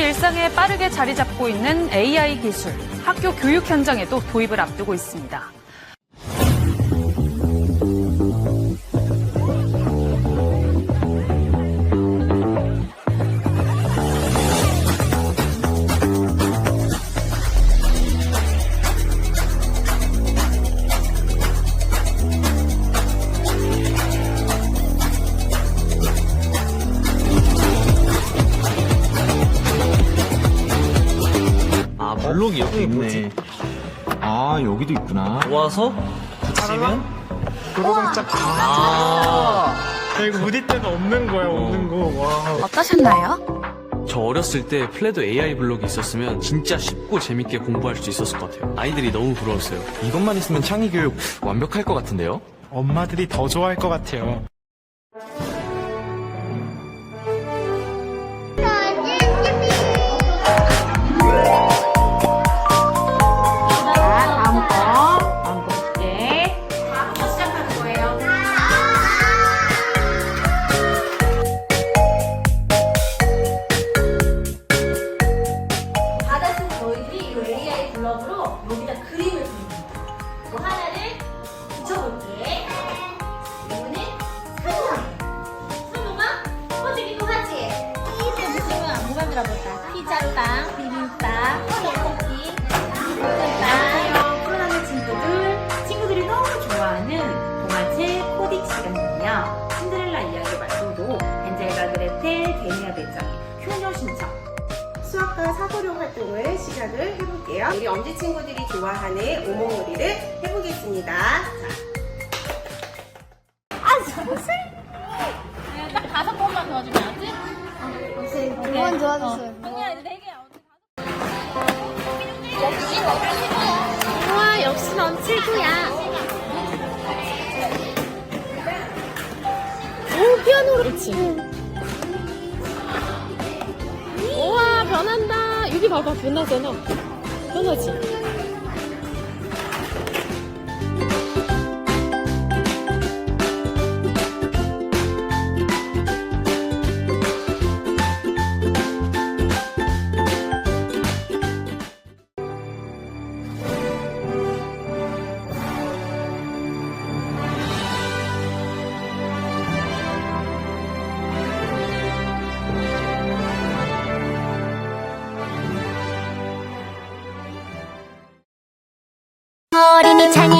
일상에 빠르게 자리 잡고 있는 AI 기술, 학교 교육 현장에도 도입을 앞두고 있습니다. 아, 블록이 이렇게 있네. 아 여기도 있구나. 모아서 붙이면 그러고 짝. 아. 야, 이거 우디 때는 없는 거야 없는 거. 와. 어떠셨나요? 저 어렸을 때 플레도 AI 블록이 있었으면 진짜 쉽고 재밌게 공부할 수 있었을 것 같아요. 아이들이 너무 부러웠어요. 이것만 있으면 창의 교육 완벽할 것 같은데요? 엄마들이 더 좋아할 것 같아요. 블럭으로 여기다 그림을 그립니 수학과 사고력 활동을 시작을 해볼게요. 우리 엄지 친구들이 좋아하는 오목놀이를 해보겠습니다. 자, 딱 다섯 번만 도와주면 안 돼? 두번 도와줬어요. 아니야, 네 개. 역시 넘치구야. 우와, 역시 넘치구야. 오, 피아노 그렇지. 우 변한다. 여기 봐봐, 변하잖아. 변하지? 어린이 창이